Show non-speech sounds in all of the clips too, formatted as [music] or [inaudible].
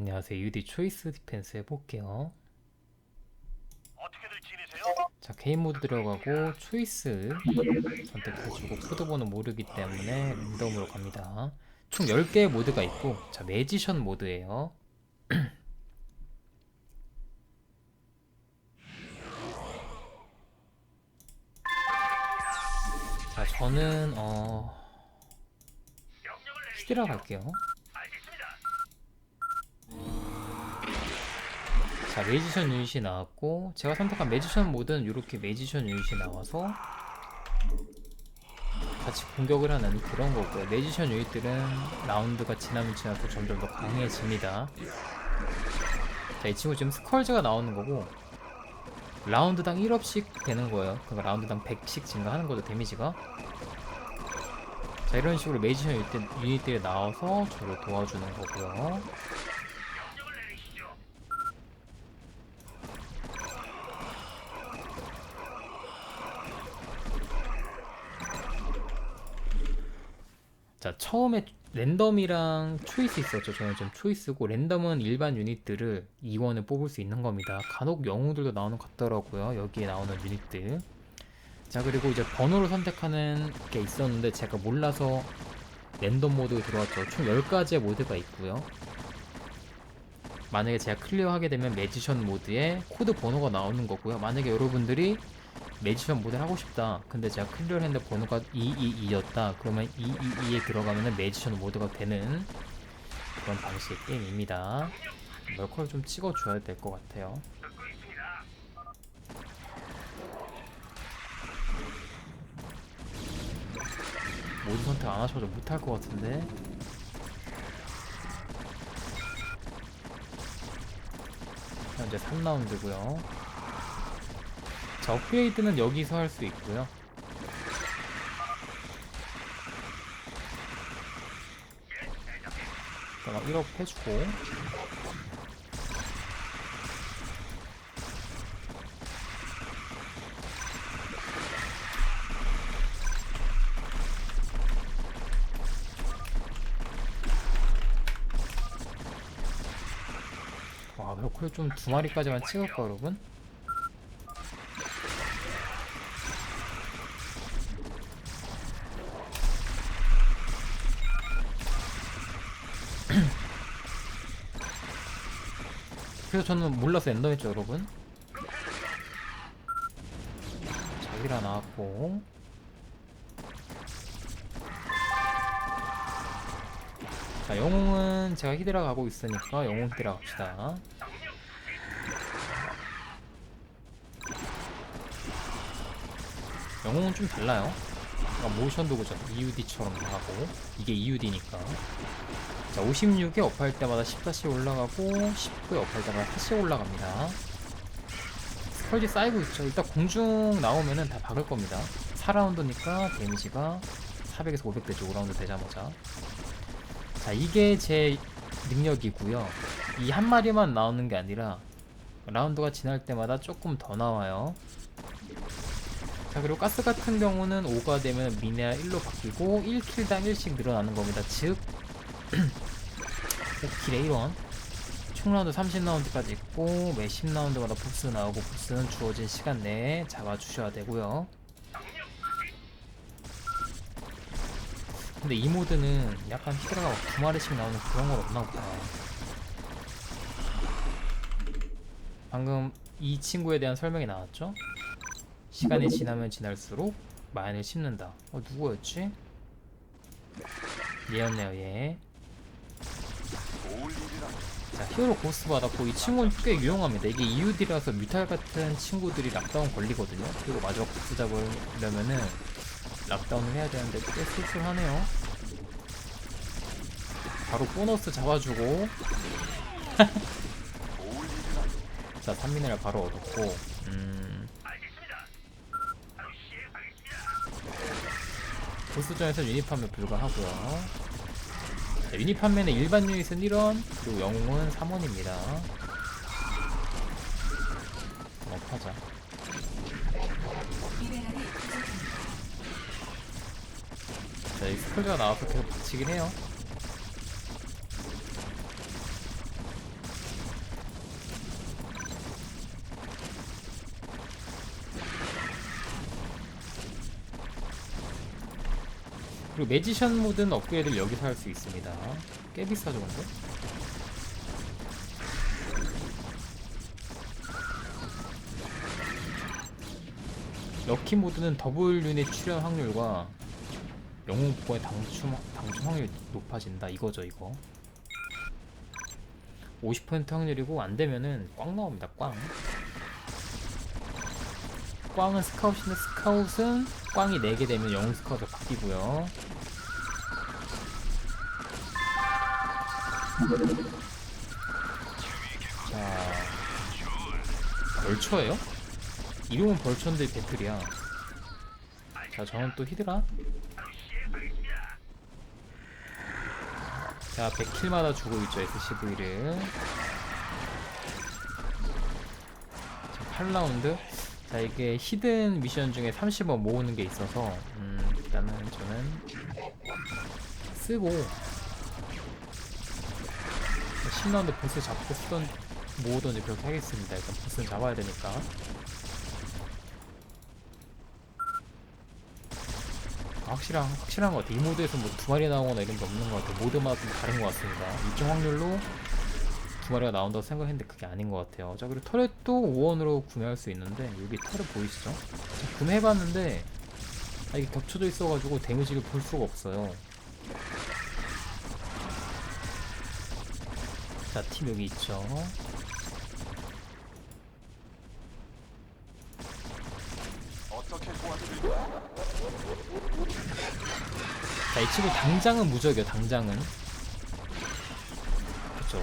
안녕하세요. UD 초이스 디펜스 해볼게요. 자, 게임 모드 들어가고 초이스 선택해주고 코드번호 모르기 때문에 랜덤으로 갑니다. 총 10개의 모드가 있고 자, 매지션 모드예요. [clears throat] 자, 저는 어. 히드라 갈게요. 알겠습니다. 자 매지션 유닛이 나왔고 제가 선택한 매지션 모드는 이렇게 매지션 유닛이 나와서 같이 공격을 하는 그런 거고요. 매지션 유닛들은 라운드가 지나면 지날수록 점점 더 강해집니다. 자 이 친구 지금 스컬즈가 나오는 거고 라운드당 1업씩 되는 거예요. 그러니까 라운드당 100씩 증가하는 거죠 데미지가. 자 이런 식으로 매지션 유닛들, 유닛들이 나와서 저를 도와주는 거고요 명령을 내리시죠. 자 처음에 랜덤이랑 초이스 있었죠. 저는 지금 초이스고 랜덤은 일반 유닛들을 2원을 뽑을 수 있는 겁니다. 간혹 영웅들도 나오는 것 같더라고요. 여기에 나오는 유닛들. 자 그리고 이제 번호를 선택하는 게 있었는데 제가 몰라서 랜덤 모드 들어왔죠. 총 10가지의 모드가 있고요. 만약에 제가 클리어하게 되면 매지션 모드에 코드 번호가 나오는 거고요. 만약에 여러분들이 매지션 모델 하고 싶다. 근데 제가 클리어를 했는데 번호가 222였다. 그러면 222에 들어가면 매지션 모드가 되는 그런 방식의 게임입니다. 멀컬 좀 찍어줘야 될 것 같아요. 모두 선택 안 하셔도 못할 것 같은데. 현재 3라운드고요. 자, 업그레이드는 여기서 할 수 있고요. 일단 1업 해주고 와, 벨콜 좀두 마리까지만 찍을까, 여러분? 그래서 저는 몰라서 랜덤했죠, 여러분. 자기라 나왔고. 자, 영웅은 제가 히드라 가고 있으니까 영웅 히드라 갑시다. 영웅은 좀 달라요. 그러니까 모션도 그죠. EUD처럼 하고 이게 EUD니까. 자, 56에 업할 때마다 14씩 올라가고 19에 업할 때마다 4씩 올라갑니다. 스컬지 쌓이고 있죠. 일단 공중 나오면은 다 박을 겁니다. 4라운드니까 데미지가 400에서 500 되죠. 5라운드 되자마자. 자, 이게 제 능력이고요. 이 한 마리만 나오는 게 아니라 라운드가 지날 때마다 조금 더 나와요. 자 그리고 가스 같은 경우는 5가 되면 미네랄 1로 바뀌고 1킬당 1씩 늘어나는 겁니다. 즉 5킬에 1원 총 라운드 30라운드까지 있고 매 10라운드마다 보스 나오고 보스는 주어진 시간 내에 잡아주셔야 되고요. 근데 이 모드는 약간 히드라가 두 마리씩 나오는 그런 건 없나 보다. 방금 이 친구에 대한 설명이 나왔죠? 시간이 지나면 지날수록 마인을 씹는다. 어 누구였지? 얘였네요 얘. 자 히어로 고스 받았고 이 친구는 꽤 유용합니다. 이게 EUD라서 뮤탈 같은 친구들이 락다운 걸리거든요. 그리고 마지막 보스 잡으려면은 락다운을 해야 되는데 꽤 씁쓸하네요. 바로 보너스 잡아주고 [laughs] 자 3미네랄 바로 얻었고 음. 보스전에서 판매 불가하고요. 자, 유닛 판매는 일반 유닛은 1원, 그리고 영웅은 3원입니다. 한번 파자. 자, 이 스컬즈가 나와서 계속 붙이긴 해요. 그리고 매지션 모드는 업그레이드를 여기서 할 수 있습니다. 꽤 비싸죠, 근데? 럭키 모드는 더블 유닛 출현 확률과 영웅 복권의 당첨, 당첨 확률이 높아진다. 이거죠, 이거. 50% 확률이고 안 되면은 꽝 나옵니다. 꽝. 꽝은 스카웃인데 스카웃은 꽝이 4개 되면 영웅 스카웃으로 바뀌고요. 자, 벌처예요? 이름은 벌처인데 배틀이야. 자, 저는 또 히드라. 자, 100킬마다 주고 있죠, SCV를. 자, 8라운드. 자, 이게 히든 미션 중에 30원 모으는 게 있어서, 음, 일단은 저는 쓰고, 10라운드 보스 잡고 쓰던, 모으던지 그렇게 하겠습니다. 일단 보스는 잡아야 되니까. 확실한 확실한 것 같아. 이 모드에서 뭐 두 마리 나오거나 이런 게 없는 것 같아. 모드마다 좀 다른 것 같습니다. 일정 확률로 두 마리가 나온다고 생각했는데 그게 아닌 것 같아요. 자 그리고 터렛도 5원으로 구매할 수 있는데 여기 터렛 보이시죠? 자, 구매해봤는데 아, 이게 겹쳐져 있어가지고 데미지를 볼 수가 없어요. 자, 팀 여기 있죠. 자, 이 친구 당장은 무적이요, 당장은.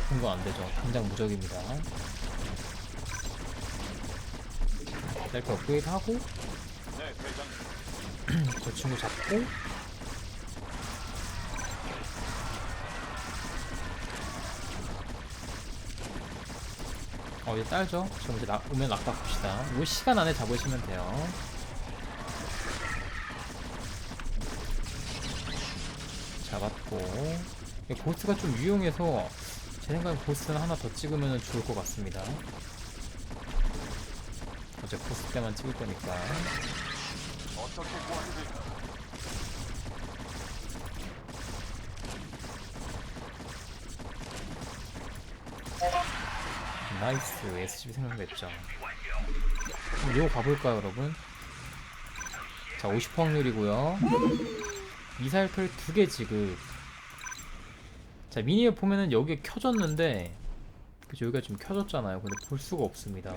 그쵸, 공거 안 되죠. 당장 무적입니다. 자, 이렇게 업그레이드 하고. 저 친구 잡고, 어, 이제 딸죠? 지금 이제 나, 오면 낙타 봅시다. 이 시간 안에 잡으시면 돼요. 잡았고 이 보스가 좀 유용해서 제 생각엔 보스는 하나 더 찍으면 좋을 것 같습니다. 어제 보스 때만 찍을 거니까. 어떻게 도와드릴까요? 나이스. SCP 생각했죠. 그럼 이거 가볼까요 여러분? 자 50% 확률이고요. 미사일 털두개 지급 자 미니에 보면은 여기에 켜졌는데 그죠 여기가 좀 켜졌잖아요. 근데 볼 수가 없습니다.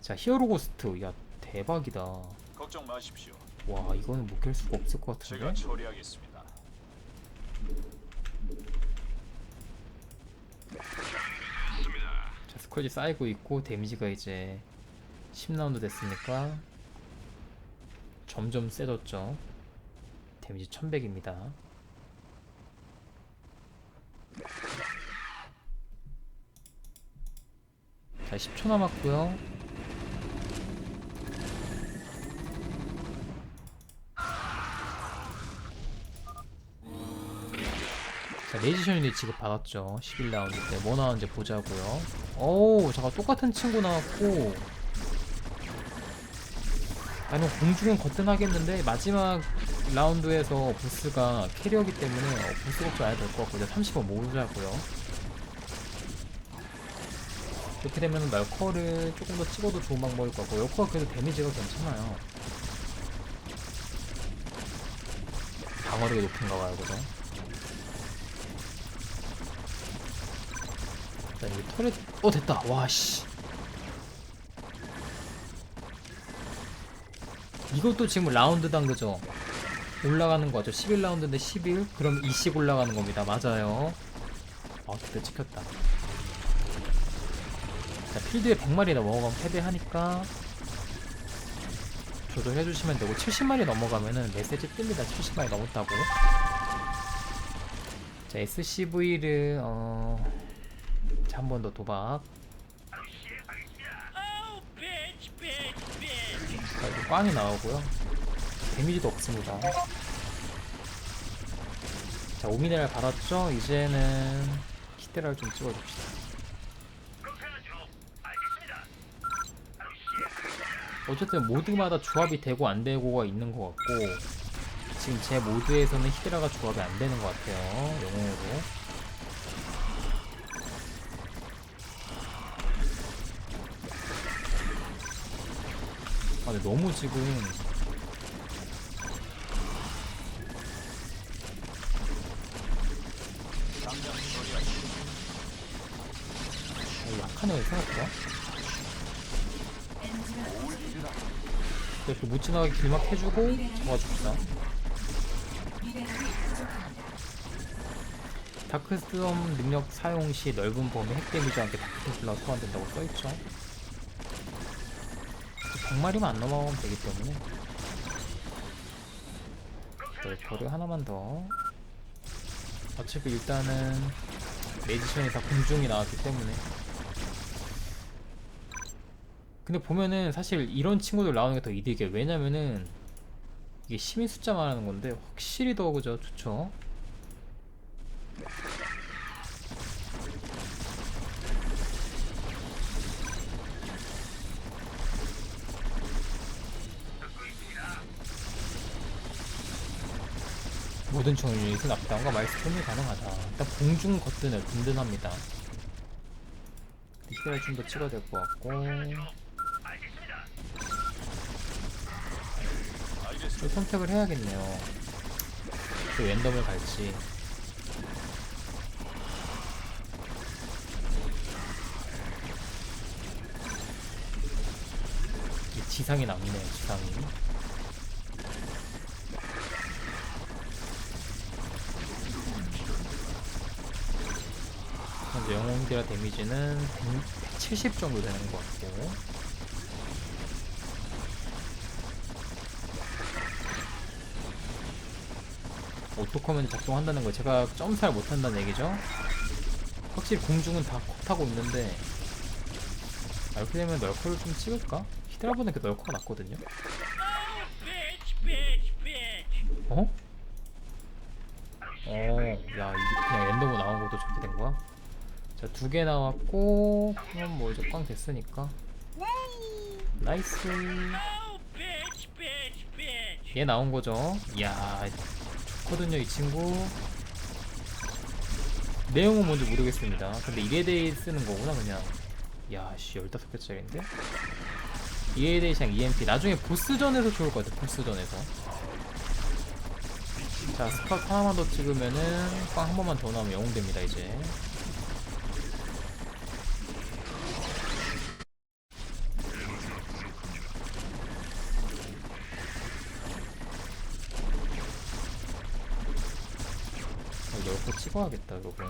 자 히어로 고스트. 야 대박이다. 걱정 마십시오. 와 이거는 못 켤 수가 없을 것 제가 같은데? 처리하겠습니다. 자 스쿼지 쌓이고 있고 데미지가 이제 10라운드 됐으니까 점점 세졌죠? 데미지 1100입니다 자 10초 남았고요 자, 레지션 유닛 지급 받았죠. 11라운드 때. 뭐 나왔는지 보자고요. 어우, 잠깐 똑같은 친구 나왔고. 아니, 공중은 거뜬하겠는데, 마지막 라운드에서 보스가 캐리어기 때문에 어, 보스 걱정 안 해도 될것 같고, 이제 30원 모으자고요. 이렇게 되면 널커를 조금 더 찍어도 좋은 방법일 것 같고, 널커가 그래도 데미지가 괜찮아요. 방어력이 높은가 봐요, 그죠? 자 여기 털에 어 됐다 와씨 이것도 지금 라운드당 그죠. 올라가는 거죠. 11라운드인데 11 그럼 2씩 올라가는 겁니다. 맞아요. 아 그때 찍혔다. 자 필드에 100마리나 넘어가면 패배하니까 조절해주시면 되고 70마리 넘어가면은 메시지 뜹니다. 70마리 넘었다고. 자 SCV를 어... 한번 더 도박 꽝이 나오고요 데미지도 없습니다 자 5미네랄 받았죠? 이제는 히데랄 좀 찍어줍시다. 어쨌든 모드마다 조합이 되고 안 되고가 있는 것 같고 지금 제 모드에서는 히드라가 조합이 안 되는 것 같아요. 영웅으로. 근데 너무 지금. 아, 약하네요, 생각보다. 이렇게 못 지나가게 길막 해주고 잡아줍시다. 다크스톰 능력 사용 시 넓은 범위 핵 데미지와 함께 다크테슬라 소환된다고 써있죠. 100마리만 안 넘어가면 되기 때문에. 널커를 하나만 더. 어차피 일단은 메디션이 다 공중이 나왔기 때문에. 근데 보면은 사실 이런 친구들 나오는 게 더 이득이에요. 왜냐면은 이게 시민 숫자 말하는 건데 확실히 더 그죠? 좋죠 모든 총 유닛은 앞다운과 마이스톤이 가능하다 일단 공중 거뜬을 든든합니다 히드라 좀더 찍어야 될 것 같고. 좀 선택을 해야겠네요. 그 랜덤을 갈지. 이 지상이 남네요, 지상이. 현재 영웅디라 데미지는 170 정도 되는 것 같고. 오토커맨 작동한다는 거 제가 점살 못한다는 얘기죠 확실히 공중은 다 컷하고 있는데 아, 이렇게 되면 널커를 좀 찍을까? 히드라보다 그 널커가 낫거든요 어? 어, 야, 이게 그냥 랜덤으로 나온 것도 저렇게 된 거야? 자, 두 개 나왔고, 그럼 뭐 이제 꽝 됐으니까. 나이스. 얘 나온 거죠. 이야, 좋거든요, 이 친구. 내용은 뭔지 모르겠습니다. 근데 이에 대해 쓰는 거구나, 그냥. 야, 씨, 15개짜리인데? 이에 대해 그냥 EMP. 나중에 보스전에서 좋을 것 같아, 보스전에서. 자, 스카우트 하나만 더 찍으면은, 꽝한 번만 더 나오면 영웅 됩니다, 이제. 찍어야겠다, 여러분.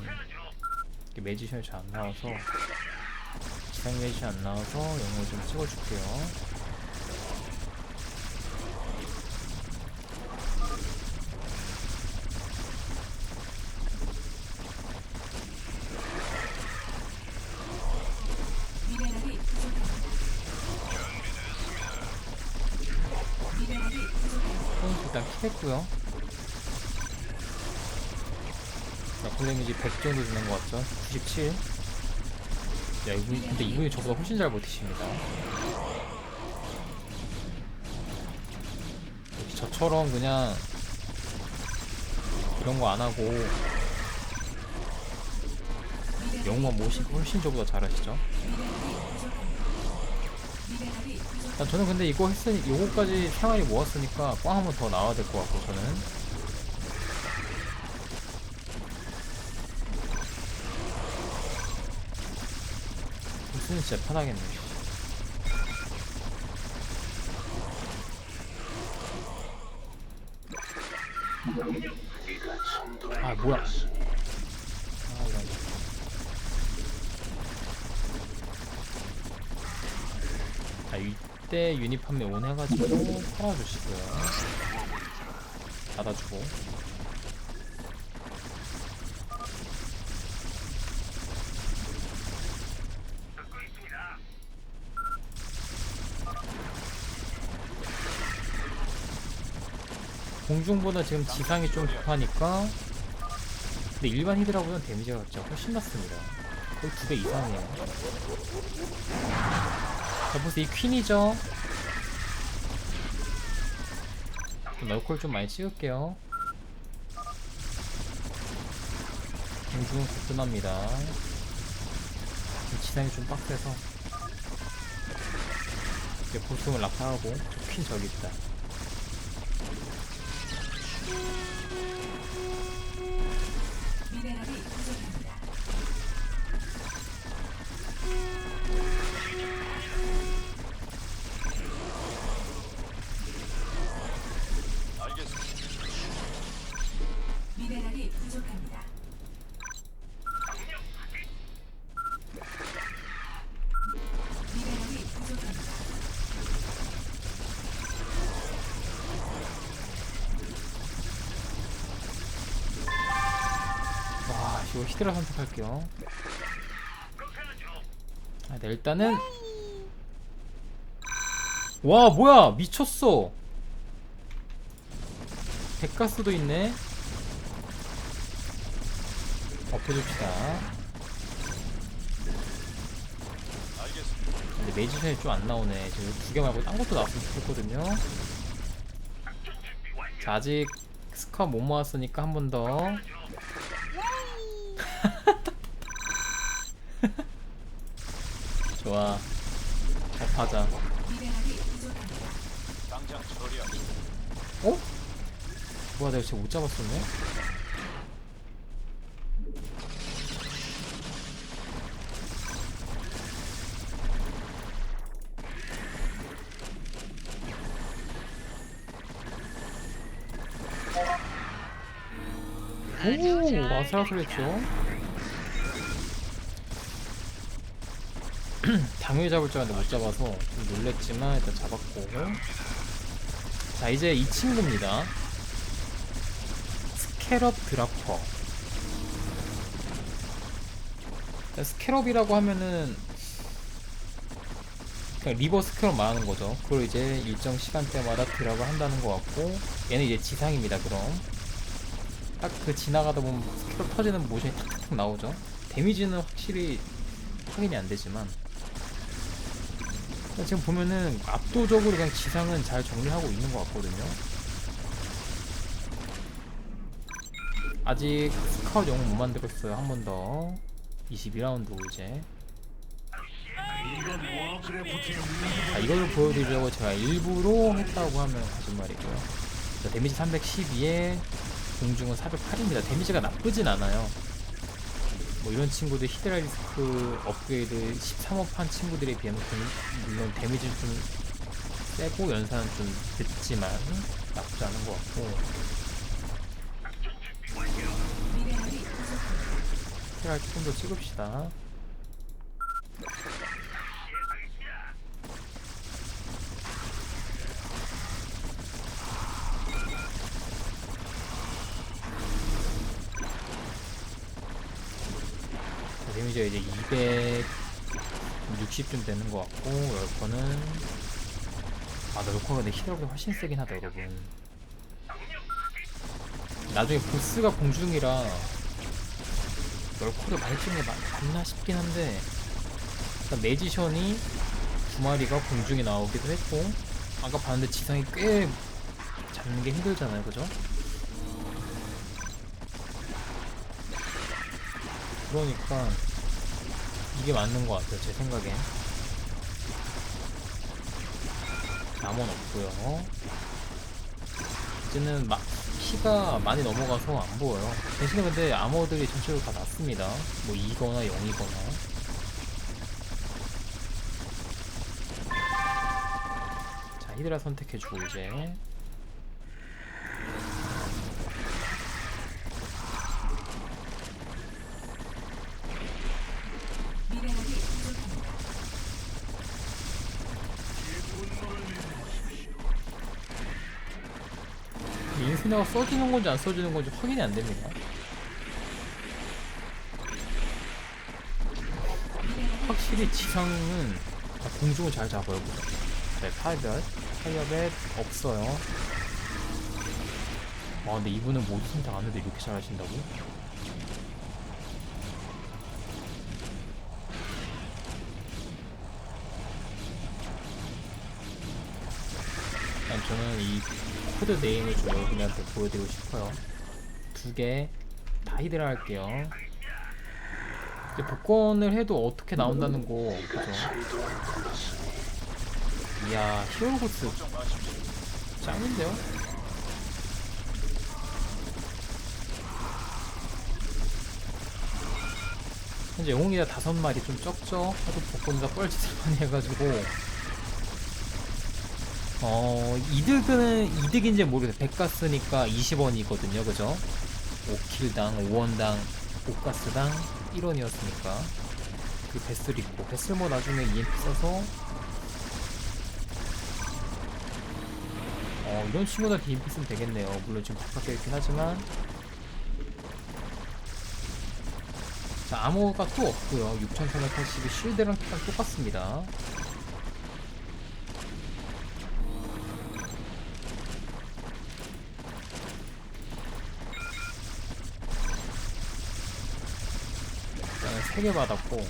이게 매지션이 잘 안 나와서 지상 매지션 안 나와서 영어를 좀 찍어줄게요. 일단 키겠고요. 자, 콜레미지 100 정도 되는 것 같죠? 97. 야, 이분, 근데 이분이 저보다 훨씬 잘 버티십니다. 역시 저처럼 그냥 이런 거 안 하고 영웅만 모시고 훨씬 저보다 잘하시죠? 일단 저는 근데 이거 했으니 요거까지 생활이 모았으니까 꽝 한번 더 나와야 될 것 같고 저는 진짜 편하겠네. 아 뭐야? 아 이때 판매 온 해가지고 팔아주시고요 닫아주고 듣고 공중보다 지금 지상이 좀 급하니까 근데 일반 히드라보다는 데미지가 진짜 훨씬 낮습니다 거의 두 배 이상이에요 자 보세요 이 퀸이죠 널콜 좀 많이 찍을게요. 공중은 거뜬합니다. 지상이 좀 빡세서 이제 보통을 낙하하고 퀸 저기 있다. 히드라 선택할게요. 아, 네, 일단은 와 뭐야! 미쳤어! 백가스도 있네. 엎어줍시다. 근데 매지션이 좀 안 나오네. 지금 두개 말고 딴 것도 나왔으면 좋겠거든요. 자 아직 스카 못 모았으니까 한 번더 접하자 부족합니다. 당장 처리하죠. 어? 뭐야 내가 진짜 못 잡았었네? 오 아슬아슬했죠 [clears throat] 당연히 잡을 줄 알았는데 못 잡아서 좀 놀랬지만 일단 잡았고. 자 이제 이 친구입니다. 스캐럽 드라퍼. 스캐럽이라고 하면은 그냥 리버 스캐럽 말하는 거죠. 그걸 이제 일정 시간대마다 드랍을 한다는 것 같고 얘는 이제 지상입니다 그럼. 딱 그 지나가다 보면 스캐럽 터지는 모션이 탁탁탁 나오죠. 데미지는 확실히 확인이 안 되지만 지금 보면은 압도적으로 그냥 지상은 잘 정리하고 있는 것 같거든요. 아직 스카웃 영웅 못 만들었어요. 한 번 더. 22라운드고 이제. 자, 이걸 보여드리려고 제가 일부러 했다고 하면 거짓말이고요. 자, 데미지 312에 공중은 408입니다. 데미지가 나쁘진 않아요. 뭐 이런 친구들 히드라리스크 업그레이드 13업 한 친구들에 비하면 좀 물론 데미지는 좀 세고 연산은 좀 늦지만 나쁘지 않은 것 같고 미네랄이 부족합니다. 히드라 조금 더 찍읍시다 데미지가 이제 260쯤 되는 것 같고 럴커는 아 럴커가 내 히드라보다 훨씬 세긴 하다 여러분 나중에 보스가 공중이라 럴커를 많이 찍는 게 맞, 맞나 싶긴 한데 일단 매지션이 두 마리가 공중에 나오기도 했고 아까 봤는데 지상이 꽤 잡는 게 힘들잖아요 그죠? 그러니까 이게 맞는 것 같아요 제 생각엔. 남원 없고요. 이제는 막 피가 많이 넘어가서 안 보여요. 대신에 근데 암호들이 전체적으로 다 낮습니다. 뭐 2거나 0이거나. 자 히드라 선택해주고 이제 인스네가 써주는 건지 안 써주는 건지 확인이 안 됩니다. 확실히 지상은 아, 공중을 잘 잡아요. 네, 파이벳. 파이벳 없어요. 아, 근데 이분은 모두 선택 안 해도 이렇게 잘 하신다고? 일단 저는 이 코드 네임을 좀 여러분한테 보여드리고 싶어요. 두 개 다 히드라 할게요. 이제 복권을 해도 어떻게 나온다는 거 그죠? 이야 히어로고스. 짱인데요? 현재 영웅이가 다섯 마리 좀 적죠? 하도 복권가 뻘짓을 많이 해가지고 어 이득은 이득인지 모르겠어요 백가스니까 20원이거든요 그죠? 5킬당 5원당 5가스당 1원이었으니까 그 베슬 있고 베슬 뭐 나중에 EMP 써서 어, 이런 친구들한테 인피 쓰면 되겠네요. 물론 지금 바깥에 있긴 하지만. 자, 암호가 또 없고요. 6380이 쉴드랑 딱 똑같습니다. 3개 받았고.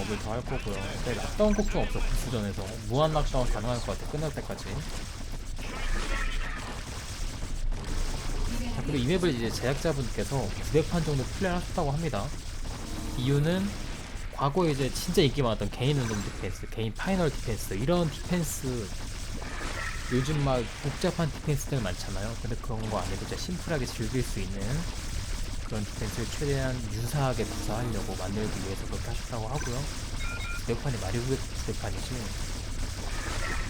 업을 더 할 거고요. 근데 락다운 걱정 없어 부수전에서 무한 락다운 가능할 것 같아 끝날 때까지. 자, 그리고 이 맵을 이제 제작자분께서 900판 정도 플레이하셨다고 합니다. 이유는 과거에 이제 진짜 인기 많았던 개인 운동 디펜스, 개인 파이널 디펜스 이런 디펜스 요즘 막 복잡한 디펜스들 많잖아요. 근데 그런 거 아니고 진짜 심플하게 즐길 수 있는 그런 디펜스를 최대한 유사하게 구사하려고 만들기 위해서 그렇게 하셨다고 하고요. 대판이 마리오 대판이지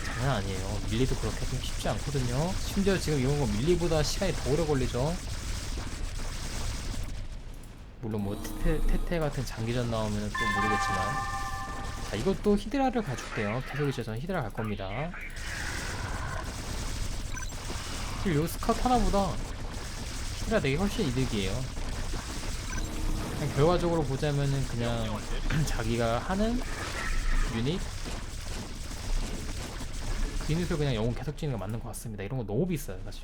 장난 아니에요. 밀리도 그렇게 좀 쉽지 않거든요. 심지어 지금 이런 거 밀리보다 시간이 더 오래 걸리죠. 물론 뭐 테테, 테테 같은 장기전 나오면 또 모르겠지만 자 이것도 히드라를 가줄게요. 계속 이제 저는 히드라 갈 겁니다. 사실 요 스카ut 하나보다 히드라 내기 훨씬 이득이에요. 결과적으로 보자면은 그냥 [clears throat] 자기가 하는 유닛 그 유닛을 그냥 영웅 계속 찍는 게 맞는 것 같습니다. 이런 거 너무 비싸요 사실.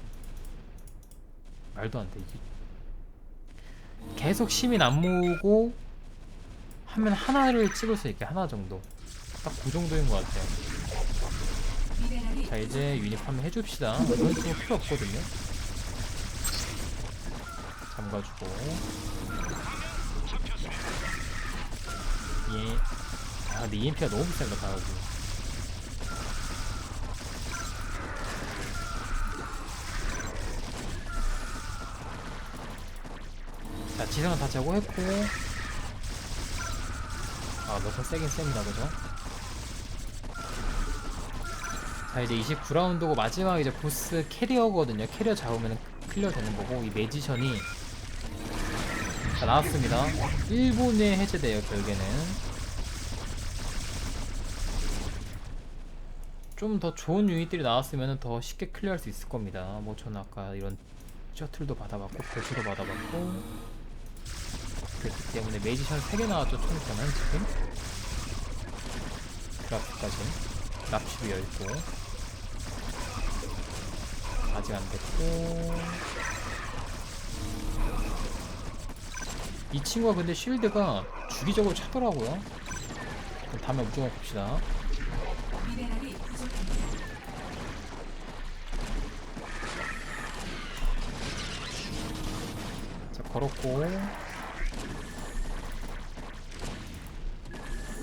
말도 안 돼. 이게 계속 시민 안 모으고 하면 하나를 찍을 수 있게 하나 정도. 딱 그 정도인 것 같아요. 자 이제 유닛 판매 해줍시다. 이런 식으로 필요 없거든요. 잠가주고. 예. 아 근데 EMP가 너무 비싼가 가격이. 자 지상은 다 제거했고. 아 몇번 세긴 셉니다 그죠? 자 이제 29라운드고 마지막 이제 보스 캐리어거든요. 캐리어 잡으면 클리어 되는 거고 이 매지션이 자 나왔습니다. 1분 내에 해제돼요 결국에는. 좀 더 좋은 유닛들이 나왔으면 더 쉽게 클리어할 수 있을 겁니다. 뭐 저는 아까 이런 셔틀도 받아봤고 별초도 받아봤고. 그렇기 때문에 매지션 3개 나왔죠 총선은 지금? 드랍까지. 납치도 열고 아직 안 됐고. 이 친구가 근데 쉴드가 주기적으로 차더라고요. 그럼 다음에 무조건 봅시다. 자 걸었고.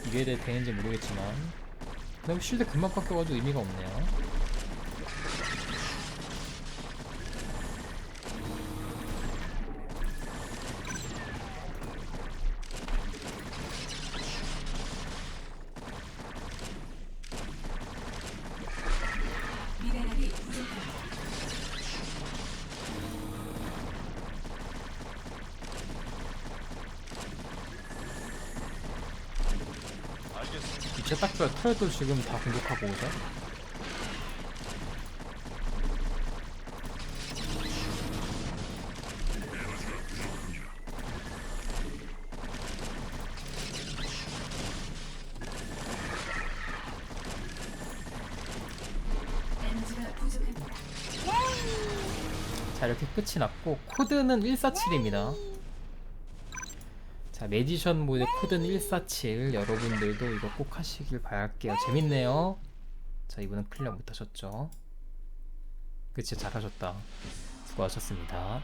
이게 대 되는지 모르겠지만. 근데 쉴드 금방 깎여가지고 의미가 없네요 털도 지금 다 공격하고 오죠. 자 이렇게 끝이 났고 코드는 147입니다 자 매지션 모드 코드는 147 여러분들도 이거 꼭 하시길 바랄게요. 재밌네요. 자 이분은 클리어 못하셨죠? 그치 잘하셨다. 수고하셨습니다